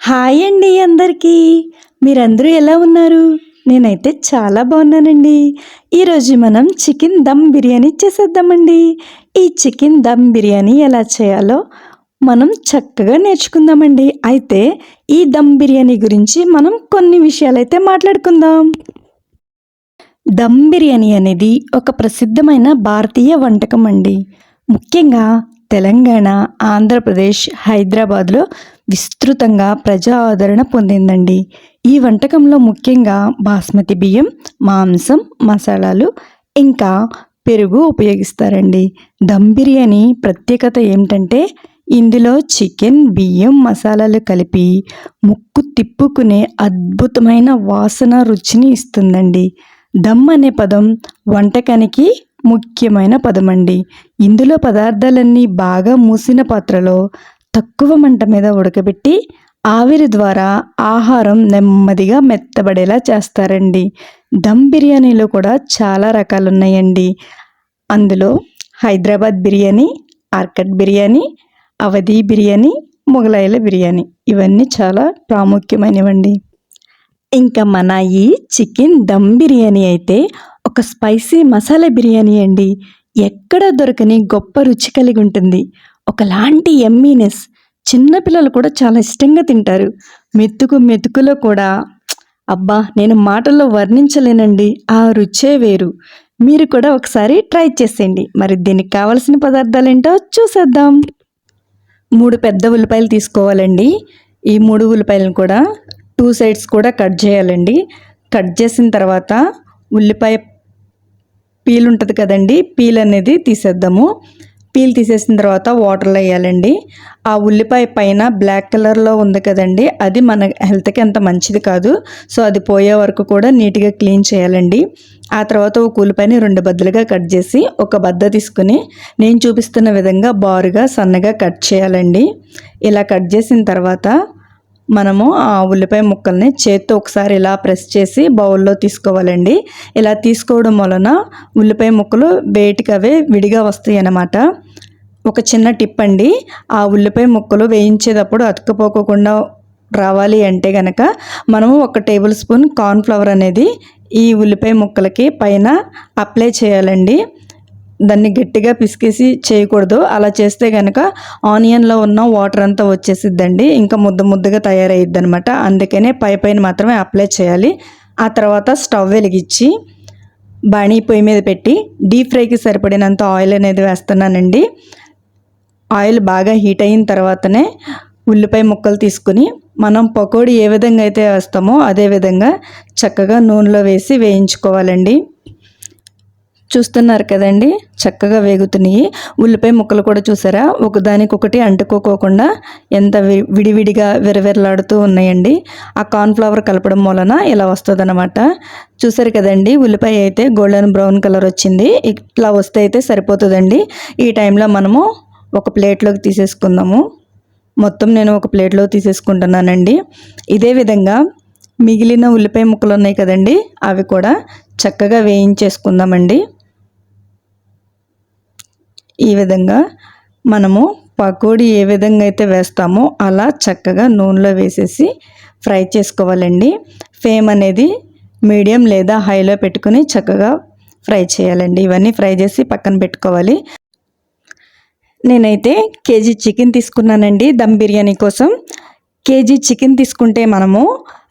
Hi అండి అందరికీ. మీరందరూ ఎలా ఉన్నారు? నేనైతే చాలా బాగున్నానండి. ఈరోజు మనం చికెన్ దమ్ బిర్యానీ చేసేద్దామండి. ఈ చికెన్ దమ్ బిర్యానీ ఎలా చేయాలో మనం చక్కగా నేర్చుకుందామండి. అయితే ఈ దమ్ బిర్యానీ గురించి మనం కొన్ని విషయాలైతే మాట్లాడుకుందాం. దమ్ బిర్యానీ అనేది ఒక ప్రసిద్ధమైన భారతీయ వంటకం అండి. ముఖ్యంగా తెలంగాణ ఆంధ్రప్రదేశ్ హైదరాబాద్లో విస్తృతంగా ప్రజా ఆదరణ పొందిందండి. ఈ వంటకంలో ముఖ్యంగా బాస్మతి బియ్యం మాంసం మసాలాలు ఇంకా పెరుగు ఉపయోగిస్తారండి. దమ్ బిర్యానీ ప్రత్యేకత ఏమిటంటే ఇందులో చికెన్ బియ్యం మసాలాలు కలిపి ముక్కు తిప్పుకునే అద్భుతమైన వాసన రుచిని ఇస్తుందండి. దమ్ అనే పదం వంటకానికి ముఖ్యమైన పదమండి. ఇందులో పదార్థాలన్నీ బాగా మూసిన పాత్రలో తక్కువ మంట మీద ఉడకబెట్టి ఆవిరి ద్వారా ఆహారం నెమ్మదిగా మెత్తబడేలా చేస్తారండి. దమ్ బిర్యానీలో కూడా చాలా రకాలు ఉన్నాయండి అందులో హైదరాబాద్ బిర్యానీ ఆర్కట్ బిర్యానీ అవధి బిర్యానీ మొగలాయిల బిర్యానీ ఇవన్నీ చాలా ప్రాముఖ్యమైనవండి. ఇంకా మన ఈ చికెన్ దమ్ బిర్యానీ అయితే ఒక స్పైసీ మసాలా బిర్యానీ అండి. ఎక్కడ దొరకని గొప్ప రుచి కలిగి ఉంటుంది. ఒకలాంటి ఎమ్మీనెస్ చిన్నపిల్లలు కూడా చాలా ఇష్టంగా తింటారు. మెతుకు మెతుకులో కూడా అబ్బా నేను మాటల్లో వర్ణించలేనండి. ఆ రుచే వేరు. మీరు కూడా ఒకసారి ట్రై చేసేయండి. మరి దీనికి కావలసిన పదార్థాలు ఏంటో చూసేద్దాం. మూడు పెద్ద ఉల్లిపాయలు తీసుకోవాలండి. ఈ మూడు ఉల్లిపాయలను కూడా టూ సైడ్స్ కూడా కట్ చేయాలండి. కట్ చేసిన తర్వాత ఉల్లిపాయ పీల్ ఉంటుంది కదండి పీల్ అనేది తీసేద్దాము. పీల్ తీసేసిన తర్వాత వాటర్లో వేయాలండి. ఆ ఉల్లిపాయ పైన బ్లాక్ కలర్లో ఉంది కదండి అది మన హెల్త్కి అంత మంచిది కాదు. సో అది పోయే వరకు కూడా నీట్గా క్లీన్ చేయాలండి. ఆ తర్వాత ఒక ఉల్లిపాయని రెండు బద్దలుగా కట్ చేసి ఒక బద్ద తీసుకుని నేను చూపిస్తున్న విధంగా బారుగా సన్నగా కట్ చేయాలండి. ఇలా కట్ చేసిన తర్వాత మనము ఆ ఉల్లిపాయ ముక్కల్ని చేత్తో ఒకసారి ఇలా ప్రెస్ చేసి బౌల్లో తీసుకోవాలండి. ఇలా తీసుకోవడం వలన ఉల్లిపాయ ముక్కలు బయటికి అవే విడిగా వస్తాయి అన్నమాట ఒక చిన్న టిప్ అండి. ఆ ఉల్లిపాయ ముక్కలు వేయించేటప్పుడు అతుక్కుపోకుండా రావాలి అంటే గనక మనము ఒక టేబుల్ స్పూన్ కార్న్ఫ్లవర్ అనేది ఈ ఉల్లిపాయ ముక్కలకి పైన అప్లై చేయాలండి. దాన్ని గట్టిగా పిసికేసి చేయకూడదు. అలా చేస్తే కనుక ఆనియన్లో ఉన్న వాటర్ అంతా వచ్చేసిద్దండి. ఇంకా ముద్ద ముద్దగా తయారయ్యిద్ది అనమాట అందుకనే పై పైన మాత్రమే అప్లై చేయాలి. ఆ తర్వాత స్టవ్ వెలిగించి బాణీ పొయ్యి మీద పెట్టి డీప్ ఫ్రైకి సరిపడినంత ఆయిల్ అనేది వేస్తున్నానండి. ఆయిల్ బాగా హీట్ అయిన తర్వాతనే ఉల్లిపాయ ముక్కలు తీసుకుని మనం పకోడీ ఏ విధంగా అయితే వేస్తామో అదే విధంగా చక్కగా నూనెలో వేసి వేయించుకోవాలండి. చూస్తున్నారు కదండి. చక్కగా వేగుతున్నాయి. ఉల్లిపాయ ముక్కలు కూడా చూసారా? ఒకదానికొకటి అంటుకోకోకుండా ఎంత విడివిడిగా విరవిరలాడుతూ ఉన్నాయండి. ఆ కార్న్ఫ్లవర్ కలపడం వలన ఇలా వస్తుందన్నమాట. చూసారు కదండి ఉల్లిపాయ అయితే గోల్డెన్ బ్రౌన్ కలర్ వచ్చింది. ఇట్లా వస్తే అయితే సరిపోతుందండి. ఈ టైంలో మనము ఒక ప్లేట్లోకి తీసేసుకుందాము. మొత్తం నేను ఒక ప్లేట్లో తీసేసుకుంటున్నానండి. ఇదే విధంగా మిగిలిన ఉల్లిపాయ ముక్కలు ఉన్నాయి కదండి అవి కూడా చక్కగా వేయించేసుకుందామండి. ఈ విధంగా మనము పకోడీ ఏ విధంగా అయితే వేస్తామో అలా చక్కగా నూనెలో వేసేసి ఫ్రై చేసుకోవాలండి. ఫేమ్ అనేది మీడియం లేదా హైలో పెట్టుకుని చక్కగా ఫ్రై చేయాలండి. ఇవన్నీ ఫ్రై చేసి పక్కన పెట్టుకోవాలి. నేనైతే కేజీ చికెన్ తీసుకున్నానండి. దమ్ బిర్యానీ కోసం కేజీ చికెన్ తీసుకుంటే మనము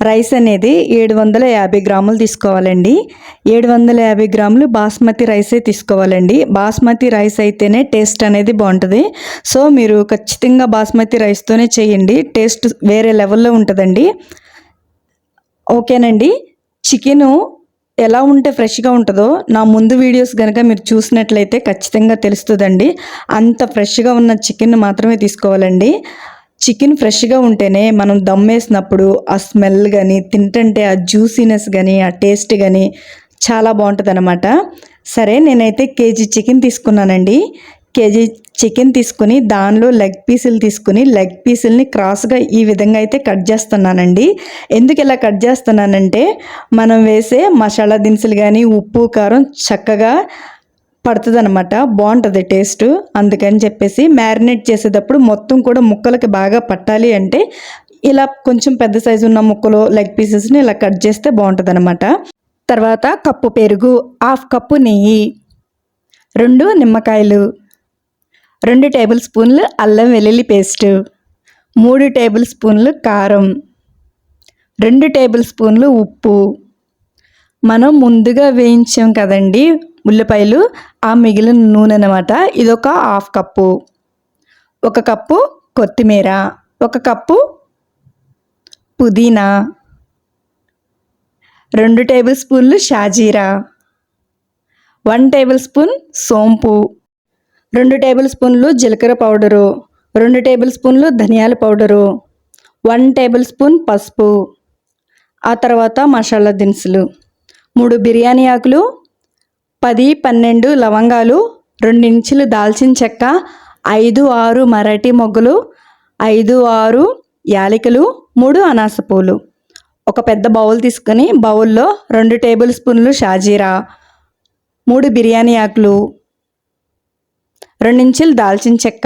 రైస్ అనేది ఏడు వందల యాభై గ్రాములు తీసుకోవాలండి. ఏడు వందల యాభై గ్రాములు బాస్మతి రైసే తీసుకోవాలండి. బాస్మతి రైస్ అయితేనే టేస్ట్ అనేది బాగుంటుంది. సో మీరు ఖచ్చితంగా బాస్మతి రైస్తోనే చేయండి. టేస్ట్ వేరే లెవెల్లో ఉంటుందండి. ఓకేనండి. చికెను ఎలా ఉంటే ఫ్రెష్గా ఉంటుందో నా ముందు వీడియోస్ కనుక మీరు చూసినట్లయితే ఖచ్చితంగా తెలుస్తుందండి. అంత ఫ్రెష్గా ఉన్న చికెన్ మాత్రమే తీసుకోవాలండి. చికెన్ ఫ్రెష్గా ఉంటేనే మనం దమ్ వేసినప్పుడు ఆ స్మెల్ కానీ తింటుంటే ఆ జ్యూసీనెస్ కానీ ఆ టేస్ట్ కానీ చాలా బాగుంటుంది అనమాట సరే నేనైతే కేజీ చికెన్ తీసుకున్నానండి. కేజీ చికెన్ తీసుకుని దానిలో లెగ్ పీసులు తీసుకుని లెగ్ పీసుల్ని క్రాస్గా ఈ విధంగా అయితే కట్ చేస్తున్నానండి. ఎందుకు ఇలా కట్ చేస్తున్నానంటే మనం వేసే మసాలా దినుసులు కానీ ఉప్పు కారం చక్కగా పడుతుంది అనమాట బాగుంటుంది టేస్ట్. అందుకని చెప్పేసి మ్యారినేట్ చేసేటప్పుడు మొత్తం కూడా ముక్కలకి బాగా పట్టాలి అంటే ఇలా కొంచెం పెద్ద సైజు ఉన్న ముక్కలు లెగ్ పీసెస్ని ఇలా కట్ చేస్తే బాగుంటుంది అనమాట తర్వాత కప్పు పెరుగు హాఫ్ కప్పు నెయ్యి రెండు నిమ్మకాయలు రెండు టేబుల్ స్పూన్లు అల్లం వెల్లుల్లి పేస్ట్ మూడు టేబుల్ స్పూన్లు కారం రెండు టేబుల్ స్పూన్లు ఉప్పు మనం ముందుగా వేయించాం కదండి ఉల్లిపాయలు ఆ మిగిలిన నూనె అనమాట ఇదొక హాఫ్ కప్పు. ఒక కప్పు కొత్తిమీర. ఒక కప్పు పుదీనా. రెండు టేబుల్ స్పూన్లు షాజీరా. వన్ టేబుల్ స్పూన్ సోంపు. రెండు టేబుల్ స్పూన్లు జీలకర్ర పౌడరు. రెండు టేబుల్ స్పూన్లు ధనియాల పౌడరు. వన్ టేబుల్ స్పూన్ పసుపు. ఆ తర్వాత మసాలా దినుసులు. మూడు బిర్యానీ ఆకులు పది పన్నెండు లవంగాలు రెండు ఇంచులు దాల్చిన చెక్క ఐదు ఆరు మరాఠీ మొగ్గలు ఐదు ఆరు యాలకులు మూడు అనాసపూలు ఒక పెద్ద బౌల్ తీసుకొని బౌల్లో రెండు టేబుల్ స్పూన్లు షాజీరా మూడు బిర్యానీ ఆకులు రెండించులు దాల్చిన చెక్క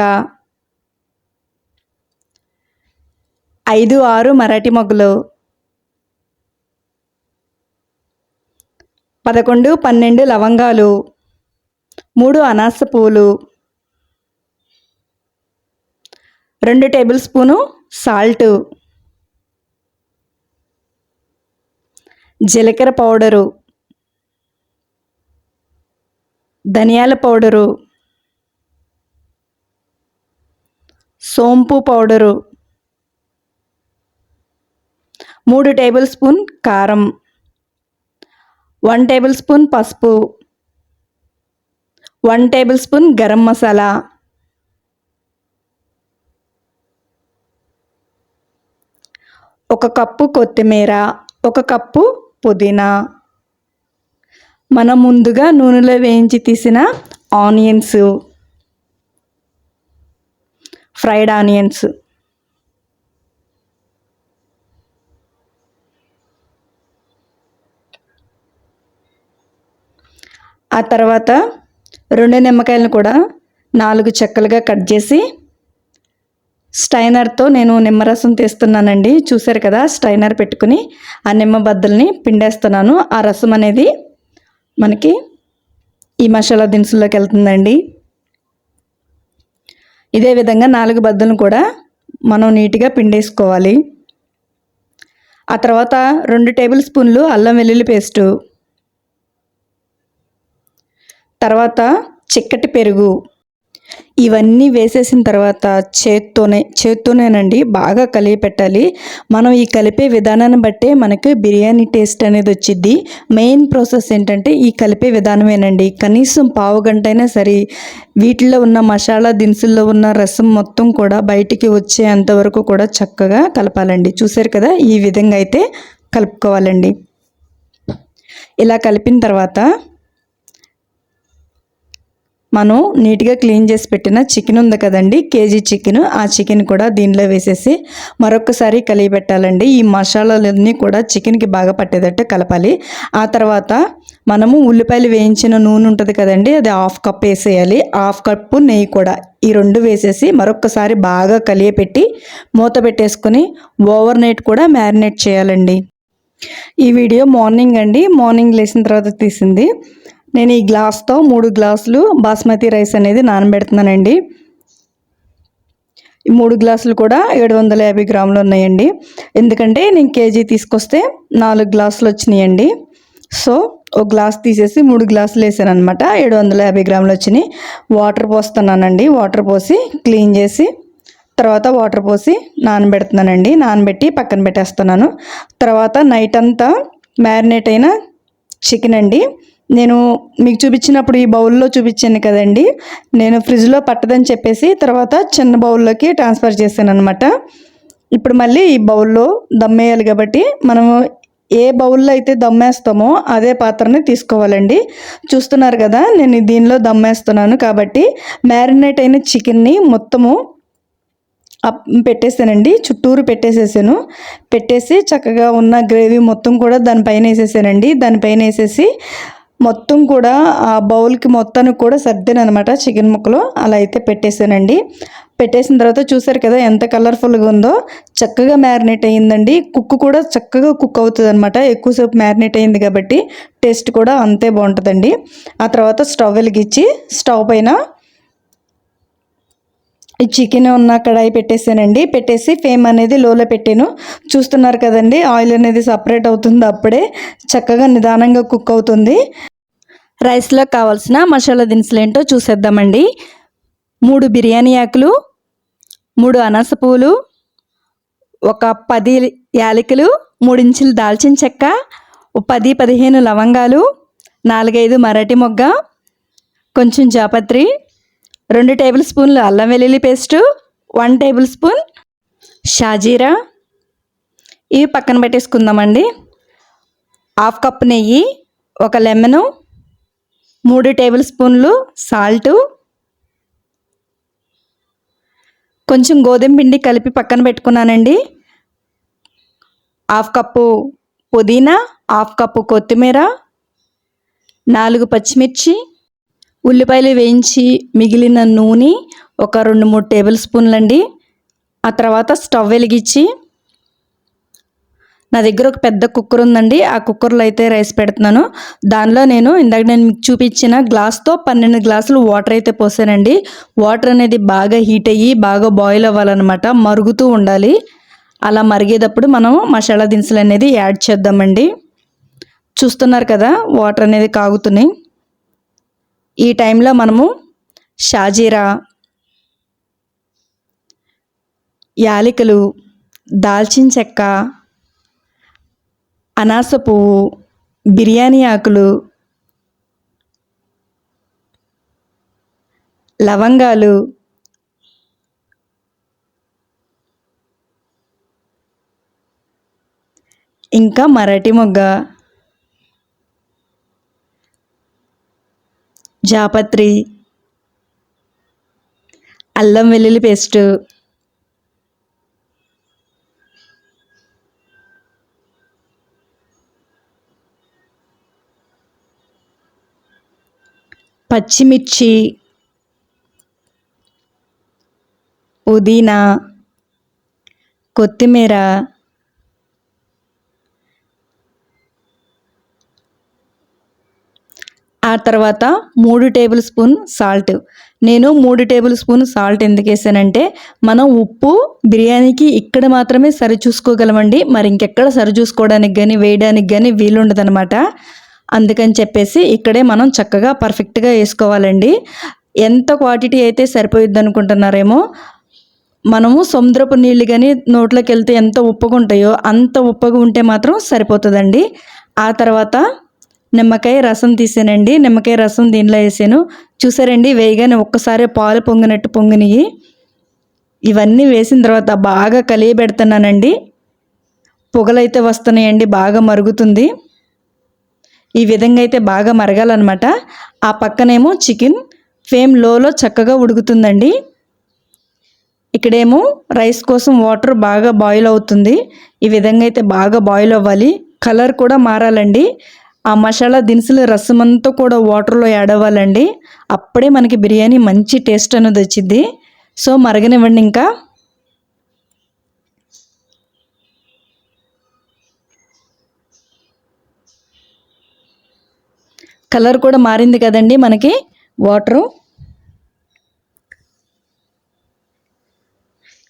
ఐదు ఆరు మరాఠీ మొగ్గలు పదకొండు పన్నెండు లవంగాలు మూడు అనాస పూలు రెండు టేబుల్ స్పూను సాల్ట్ జీలకర్ర పౌడరు ధనియాల పౌడరు సోంపు పౌడరు మూడు టేబుల్ స్పూన్ కారం. వన్ టేబుల్ స్పూన్ పసుపు one tablespoon garam masala ఒక కప్పు కొత్తిమీర ఒక కప్పు పుదీనా. మనం ముందుగా నూనెలో వేయించి తీసిన ఆనియన్స్ ఫ్రైడ్ ఆనియన్స్. ఆ తర్వాత రెండు నిమ్మకాయలను కూడా నాలుగు చెక్కలుగా కట్ చేసి స్టైనర్తో నేను నిమ్మరసం తీస్తున్నానండి. చూసారు కదా స్టైనర్ పెట్టుకుని ఆ నిమ్మ బద్దల్ని పిండేస్తున్నాను. ఆ రసం అనేది మనకి ఈ మసాలా దినుసుల్లోకి వెళ్తుందండి. ఇదే విధంగా నాలుగు బద్దలను కూడా మనం నీట్గా పిండేసుకోవాలి. ఆ తర్వాత రెండు టేబుల్ స్పూన్లు అల్లం వెల్లుల్లి పేస్టు తర్వాత చిక్కటి పెరుగు. ఇవన్నీ వేసేసిన తర్వాత చేత్తోనే చేత్తోనేనండి బాగా కలిపి పెట్టాలి. మనం ఈ కలిపే విధానాన్ని బట్టే మనకి బిర్యానీ టేస్ట్ అనేది వచ్చిద్ది. మెయిన్ ప్రాసెస్ ఏంటంటే ఈ కలిపే విధానమేనండి. కనీసం పావు గంట అయినా సరే వీటిలో ఉన్న మసాలా దినుసుల్లో ఉన్న రసం మొత్తం కూడా బయటికి వచ్చేంత వరకు కూడా చక్కగా కలపాలండి. చూసారు కదా ఈ విధంగా అయితే కలుపుకోవాలండి. ఇలా కలిపిన తర్వాత మనం నీట్గా క్లీన్ చేసి పెట్టిన చికెన్ ఉంది కదండి కేజీ చికెన్. ఆ చికెన్ కూడా దీనిలో వేసేసి మరొకసారి కలిగి పెట్టాలండి. ఈ మసాలాలన్నీ కూడా చికెన్కి బాగా పట్టేటట్టు కలపాలి. ఆ తర్వాత మనము ఉల్లిపాయలు వేయించిన నూనె ఉంటుంది కదండి అది హాఫ్ కప్ వేసేయాలి. హాఫ్ కప్పు నెయ్యి కూడా ఈ రెండు వేసేసి మరొకసారి బాగా కలియపెట్టి మూత పెట్టేసుకొని ఓవర్ నైట్ కూడా మ్యారినేట్ చేయాలండి. ఈ వీడియో మార్నింగ్ అండి. మార్నింగ్ లేచిన తర్వాత తీసింది. నేను ఈ గ్లాస్తో మూడు గ్లాసులు బాస్మతి రైస్ అనేది నానబెడుతున్నానండి. ఈ మూడు గ్లాసులు కూడా ఏడు వందల యాభై గ్రాములు ఉన్నాయండి. ఎందుకంటే నేను కేజీ తీసుకొస్తే నాలుగు గ్లాసులు వచ్చినాయండి. సో ఒక గ్లాస్ తీసేసి మూడు గ్లాసులు వేసాను అనమాట ఏడు వందల యాభై గ్రాములు వచ్చినాయి. వాటర్ పోస్తున్నానండి. వాటర్ పోసి క్లీన్ చేసి తర్వాత వాటర్ పోసి నానబెడుతున్నానండి. నానబెట్టి పక్కన పెట్టేస్తున్నాను. తర్వాత నైట్ అంతా మ్యారినేట్ అయిన చికెన్ అండి. నేను మీకు చూపించినప్పుడు ఈ బౌల్లో చూపించాను కదండి. నేను ఫ్రిడ్జ్లో పట్టదని చెప్పేసి తర్వాత చిన్న బౌల్లోకి ట్రాన్స్ఫర్ చేశాను అనమాట ఇప్పుడు మళ్ళీ ఈ బౌల్లో దమ్మేయాలి కాబట్టి మనము ఏ బౌల్లో అయితే దమ్మేస్తామో అదే పాత్రని తీసుకోవాలండి. చూస్తున్నారు కదా నేను దీనిలో దమ్మేస్తున్నాను కాబట్టి మ్యారినేట్ అయిన చికెన్ని మొత్తము పెట్టేసానండి. చుట్టూరు పెట్టేసేసాను. పెట్టేసి చక్కగా ఉన్న గ్రేవీ మొత్తం కూడా దానిపైన వేసేసానండి. దానిపైన వేసేసి మొత్తం కూడా ఆ బౌల్కి మొత్తానికి కూడా సర్దాను అనమాట చికెన్ ముక్కలు. అలా అయితే పెట్టేశానండి. పెట్టేసిన తర్వాత చూసారు కదా ఎంత కలర్ఫుల్గా ఉందో. చక్కగా మ్యారినేట్ అయ్యిందండి కుక్ కూడా చక్కగా కుక్ అవుతుంది అనమాట ఎక్కువసేపు మ్యారినేట్ అయింది కాబట్టి టేస్ట్ కూడా అంతే బాగుంటుందండి. ఆ తర్వాత స్టవ్ వెలిగించి స్టవ్ పైన ఈ చికెన్ ఉన్న కడాయి పెట్టేసానండి పెట్టేసి ఫేమ్ అనేది లోలో పెట్టాను. చూస్తున్నారు కదండి ఆయిల్ అనేది సపరేట్ అవుతుంది అప్పుడే. చక్కగా నిదానంగా కుక్ అవుతుంది. రైస్లో కావాల్సిన మసాలా దినుసులు ఏంటో చూసేద్దామండి. మూడు బిర్యానీ ఆకులు మూడు అనాస పువ్వులు ఒక పది యాలకులు మూడించులు దాల్చిన చెక్క పది పదిహేను లవంగాలు నాలుగైదు మరాఠీ మొగ్గ కొంచెం జాపత్రి రెండు టేబుల్ స్పూన్లు అల్లం వెల్లుల్లి పేస్టు వన్ టేబుల్ స్పూన్ షాజీరా. ఇవి పక్కన పెట్టేసుకుందామండి. హాఫ్ కప్ నెయ్యి ఒక లెమను మూడు టేబుల్ స్పూన్లు సాల్టు. కొంచెం గోధుమ పిండి కలిపి పక్కన పెట్టుకున్నానండి. హాఫ్ కప్పు పుదీనా హాఫ్ కప్పు కొత్తిమీర నాలుగు పచ్చిమిర్చి ఉల్లిపాయలు వేయించి మిగిలిన నూనె ఒక రెండు మూడు టేబుల్ స్పూన్లండి. ఆ తర్వాత స్టవ్ వెలిగించి నా దగ్గర ఒక పెద్ద కుక్కర్ ఉందండి. ఆ కుక్కర్లో అయితే రైస్ పెడుతున్నాను. దానిలో నేను ఇందాక నేను మీకు చూపించిన గ్లాస్తో పన్నెండు గ్లాసులు వాటర్ అయితే పోసానండి. వాటర్ అనేది బాగా హీట్ అయ్యి బాగా బాయిల్ అవ్వాలన్నమాట. మరుగుతూ ఉండాలి. అలా మరిగేటప్పుడు మనం మసాలా దినుసులు అనేది యాడ్ చేద్దామండి. చూస్తున్నారు కదా వాటర్ అనేది కాగుతున్నాయి. ఈ టైంలో మనము షాజీరా యాలకులు దాల్చిన చెక్క అనాస పువ్వు బిర్యానీ ఆకులు లవంగాలు ఇంకా మరాఠీ మొగ్గ జాపత్రి అల్లం వెల్లుల్లి పేస్టు పచ్చిమిర్చి పుదీనా కొత్తిమీర ఆ తర్వాత మూడు టేబుల్ స్పూన్ సాల్ట్. నేను మూడు టేబుల్ స్పూన్ సాల్ట్ ఎందుకు వేసానంటే మనం ఉప్పు బిర్యానీకి ఇక్కడ మాత్రమే సరి చూసుకోగలమండి. మరి ఇంకెక్కడ సరి చూసుకోవడానికి కానీ వేయడానికి కానీ వీలుండదనమాట అందుకని చెప్పేసి ఇక్కడే మనం చక్కగా పర్ఫెక్ట్గా వేసుకోవాలండి. ఎంత క్వాంటిటీ అయితే సరిపోయిద్ది అనుకుంటున్నారేమో మనము సముద్రపు నీళ్ళు కానీ నోట్లోకి వెళ్తే ఎంత ఉప్పుగా ఉంటాయో అంత ఉప్పుగా ఉంటే మాత్రం సరిపోతుందండి. ఆ తర్వాత నిమ్మకాయ రసం తీసానండి. నిమ్మకాయ రసం దీనిలో వేసాను. చూసారండి వేయగానే ఒక్కసారి పాలు పొంగినట్టు పొంగినవి ఇవన్నీ వేసిన తర్వాత బాగా కలియబెడుతున్నానండి. పొగలైతే వస్తున్నాయండి బాగా మరుగుతుంది. ఈ విధంగా అయితే బాగా మరగాలన్నమాట. ఆ పక్కనేమో చికెన్ ఫేమ్ లోలో చక్కగా ఉడుకుతుందండి. ఇక్కడేమో రైస్ కోసం వాటర్ బాగా బాయిల్ అవుతుంది. ఈ విధంగా అయితే బాగా బాయిల్ అవ్వాలి. కలర్ కూడా మారాలండి. ఆ మసాలా దినుసుల రసం అంతా కూడా వాటర్లో యాడ్ అవ్వాలండి. అప్పుడే మనకి బిర్యానీ మంచి టేస్ట్ అనేది వచ్చింది సో మరగనివ్వండి ఇంకా. కలర్ కూడా మారింది కదండి మనకి. వాటరు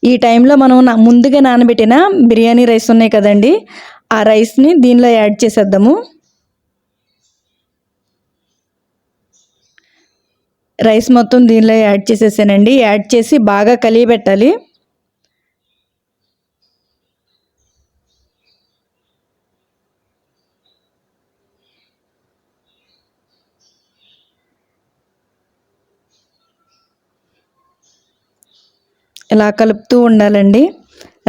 ఈ టైంలో మనం నా ముందుగా నానబెట్టిన బిర్యానీ రైస్ ఉన్నాయి కదండి. ఆ రైస్ని దీనిలో యాడ్ చేసేద్దాము. రైస్ మొత్తం దీనిలో యాడ్ చేసేసానండి. యాడ్ చేసి బాగా కలిగి పెట్టాలి ఇలా కలుపుతూ ఉండాలండి.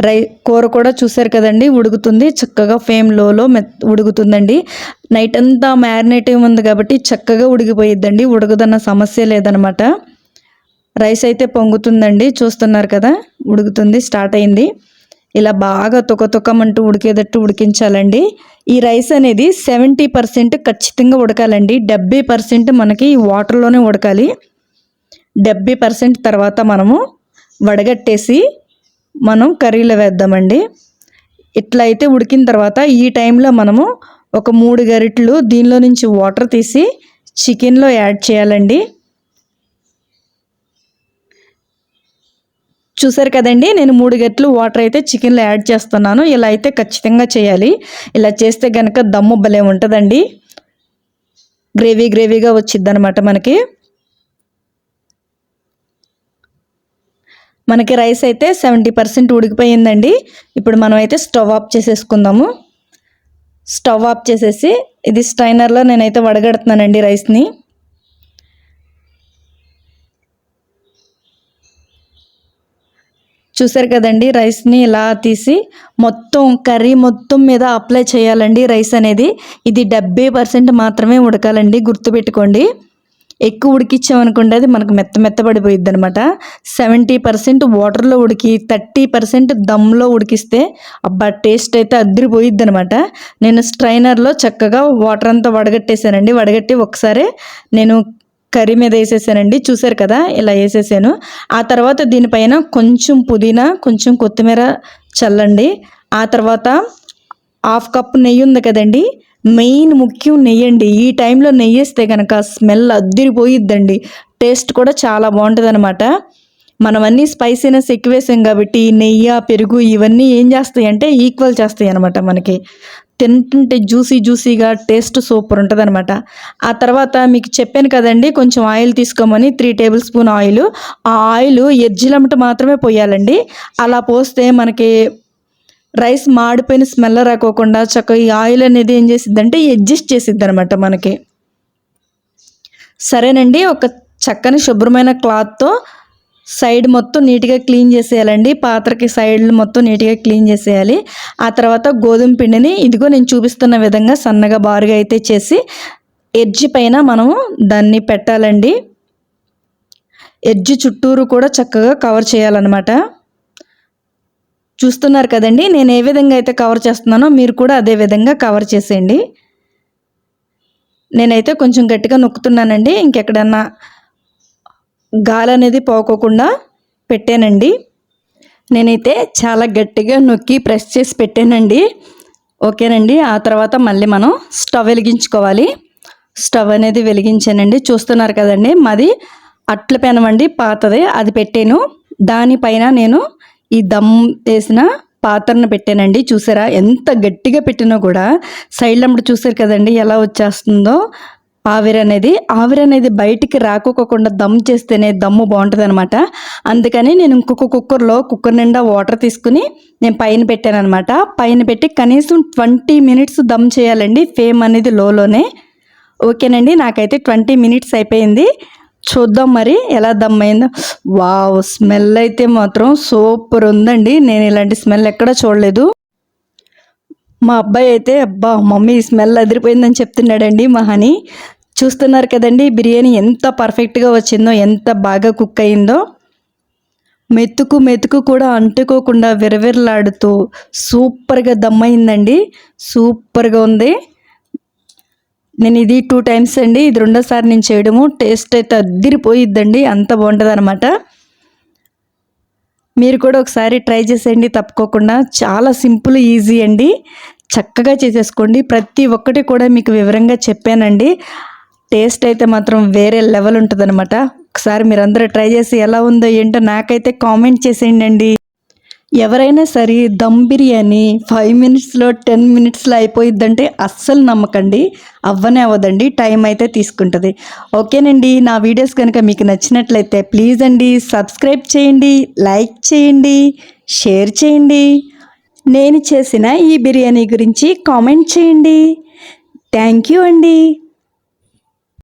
రై కూర కూడా చూసారు కదండి ఉడుకుతుంది. చక్కగా ఫేమ్ లోలో మె ఉడుకుతుందండి. నైట్ అంతా మ్యారినేటివ్ ఉంది కాబట్టి చక్కగా ఉడికిపోయిద్దండి. ఉడకదన్న సమస్య లేదనమాట. రైస్ అయితే పొంగుతుందండి చూస్తున్నారు కదా. ఉడుకుతుంది స్టార్ట్ అయింది. ఇలా బాగా తుక ఉడికేటట్టు ఉడికించాలండి. ఈ రైస్ అనేది సెవెంటీ పర్సెంట్ ఖచ్చితంగా ఉడకాలండి. డెబ్బై పర్సెంట్ మనకి వాటర్లోనే ఉడకాలి. డెబ్బై పర్సెంట్ తర్వాత మనము వడగట్టేసి మనం కర్రీలో వేద్దామండి. ఇట్లా అయితే ఉడికిన తర్వాత ఈ టైంలో మనము ఒక మూడు గరిటలు దీనిలో నుంచి వాటర్ తీసి చికెన్లో యాడ్ చేయాలండి. చూసారు కదండి నేను మూడు గట్లు వాటర్ అయితే చికెన్లో యాడ్ చేస్తున్నాను. ఇలా అయితే ఖచ్చితంగా చేయాలి. ఇలా చేస్తే కనుక దమ్ము భలే ఉంటుందండి. గ్రేవీ గ్రేవీగా వచ్చిద్ది మనకి. మనకి రైస్ అయితే సెవెంటీ పర్సెంట్ ఉడికిపోయిందండి. ఇప్పుడు మనం అయితే స్టవ్ ఆఫ్ చేసేసుకుందాము. స్టవ్ ఆఫ్ చేసేసి ఇది స్ట్రైనర్లో నేనైతే వడగడుతున్నానండి రైస్ని చూసారు కదండి రైస్ని ఇలా తీసి మొత్తం కర్రీ మొత్తం మీద అప్లై చేయాలండి రైస్ అనేది. ఇది డెబ్బై పర్సెంట్ మాత్రమే ఉడకాలండి గుర్తుపెట్టుకోండి. ఎక్కువ ఉడికిచ్చామనుకోండి అది మనకు మెత్త మెత్తబడిపోయిద్ది అనమాట సెవెంటీ పర్సెంట్ వాటర్లో ఉడికి థర్టీ పర్సెంట్ దమ్లో ఉడికిస్తే అబ్బా టేస్ట్ అయితే అద్దరిపోయిద్ది అనమాట నేను స్ట్రైనర్లో చక్కగా వాటర్ అంతా వడగట్టేశానండి. వడగట్టి ఒకసారి నేను కర్రీ మీద వేసేసానండి. చూసారు కదా ఇలా వేసేసాను. ఆ తర్వాత దీనిపైన కొంచెం పుదీనా కొంచెం కొత్తిమీర చల్లండి. ఆ తర్వాత హాఫ్ కప్ నెయ్యి ఉంది కదండి మెయిన్ ముఖ్యం నెయ్యి అండి. ఈ టైంలో నెయ్యి వేస్తే కనుక స్మెల్ అద్దిరిపోయిద్దండి. టేస్ట్ కూడా చాలా బాగుంటుంది అనమాట మనం అన్నీ స్పైసీనెస్ ఎక్కువేసాం కాబట్టి నెయ్యి పెరుగు ఇవన్నీ ఏం చేస్తాయి అంటే ఈక్వల్ చేస్తాయి అనమాట మనకి. తింటుంటే జ్యూసీ జ్యూసీగా టేస్ట్ సూపర్ ఉంటుంది అనమాట ఆ తర్వాత మీకు చెప్పాను కదండి కొంచెం ఆయిల్ తీసుకోమని త్రీ టేబుల్ స్పూన్ ఆయిల్. ఆ ఆయిల్ ఎజ్జిలమ్మట మాత్రమే పోయాలండి. అలా పోస్తే మనకి రైస్ మాడిపోయిన స్మెల్ రాకోకుండా చక్కగా ఈ ఆయిల్ అనేది ఏం చేసిద్దంటే అడ్జస్ట్ చేసిద్ది అనమాట మనకి. సరేనండి ఒక చక్కని శుభ్రమైన క్లాత్తో సైడ్ మొత్తం నీట్గా క్లీన్ చేసేయాలండి. పాత్రకి సైడ్లు మొత్తం నీట్గా క్లీన్ చేసేయాలి. ఆ తర్వాత గోధుమ పిండిని ఇదిగో నేను చూపిస్తున్న విధంగా సన్నగా బారుగా అయితే చేసి ఎడ్జి పైన మనము దాన్ని పెట్టాలండి. ఎడ్జి చుట్టూరు కూడా చక్కగా కవర్ చేయాలన్నమాట. చూస్తున్నారు కదండి. నేను ఏ విధంగా అయితే కవర్ చేస్తున్నానో మీరు కూడా అదే విధంగా కవర్ చేసేయండి. నేనైతే కొంచెం గట్టిగా నొక్కుతున్నానండి. ఇంకెక్కడన్నా గాలి అనేది పోకోకుండా పెట్టానండి. నేనైతే చాలా గట్టిగా నొక్కి ప్రెస్ చేసి పెట్టానండి. ఓకేనండి. ఆ తర్వాత మళ్ళీ మనం స్టవ్ వెలిగించుకోవాలి. స్టవ్ అనేది వెలిగించానండి. చూస్తున్నారు కదండి. మాది అట్ల పెనమండి పాతది. అది పెట్టాను. దానిపైన నేను ఈ దమ్ వేసిన పాత్రను పెట్టానండి. చూసారా? ఎంత గట్టిగా పెట్టినా కూడా సైడ్లో చూసారు కదండి ఎలా వచ్చేస్తుందో? ఆవిరి అనేది ఆవిరి అనేది బయటికి రాకోకుండా దమ్ చేస్తేనే దమ్ము బాగుంటుంది అనమాట అందుకని నేను ఇంకొక కుక్కర్లో కుక్కర్ నిండా వాటర్ తీసుకుని నేను పైన పెట్టాను అనమాట పైన పెట్టి కనీసం ట్వంటీ మినిట్స్ దమ్ చేయాలండి. ఫేమ్ అనేది లోలోనే. ఓకేనండి నాకైతే ట్వంటీ మినిట్స్ అయిపోయింది. చూద్దాం మరి ఎలా దమ్ అయిందో వావ్ స్మెల్ అయితే మాత్రం సూపర్ ఉందండి. నేను ఇలాంటి స్మెల్ ఎక్కడ చూడలేదు. మా అబ్బాయి అయితే అబ్బా మమ్మీ స్మెల్ అదిరిపోయిందని చెప్తున్నాడండి మా హనీ చూస్తున్నారు కదండి బిర్యానీ ఎంత పర్ఫెక్ట్గా వచ్చిందో ఎంత బాగా కుక్ అయిందో. మెతుకు మెతుకు కూడా అంటుకోకుండా విరవిరలాడుతూ సూపర్గా దమ్మయిందండి సూపర్గా ఉంది. నేను ఇది టూ టైమ్స్ అండి. ఇది రెండోసారి నేను చేయడము. టేస్ట్ అయితే అద్దిరిపోయిద్దండి. అంత బాగుంటుంది అనమాట మీరు కూడా ఒకసారి ట్రై చేసేయండి. తప్పుకోకుండా. చాలా సింపుల్ ఈజీ అండి. చక్కగా చేసేసుకోండి. ప్రతి ఒక్కటి కూడా మీకు వివరంగా చెప్పానండి. టేస్ట్ అయితే మాత్రం వేరే లెవెల్ ఉంటుందనమాట ఒకసారి మీరందరూ ట్రై చేసి ఎలా ఉందో ఏంటో నాకైతే కామెంట్ చేసేయండి ఎవరైనా సరే దమ్ బిర్యానీ ఫైవ్ మినిట్స్లో టెన్ మినిట్స్లో అయిపోయిద్దంటే అస్సలు నమ్మకండి. అవ్వనే అవ్వదండి. టైం అయితే తీసుకుంటుంది. ఓకేనండి. నా వీడియోస్ కనుక మీకు నచ్చినట్లయితే ప్లీజ్ అండి సబ్స్క్రైబ్ చేయండి లైక్ చేయండి షేర్ చేయండి. నేను చేసిన ఈ బిర్యానీ గురించి కామెంట్ చేయండి. థ్యాంక్ యూ అండి.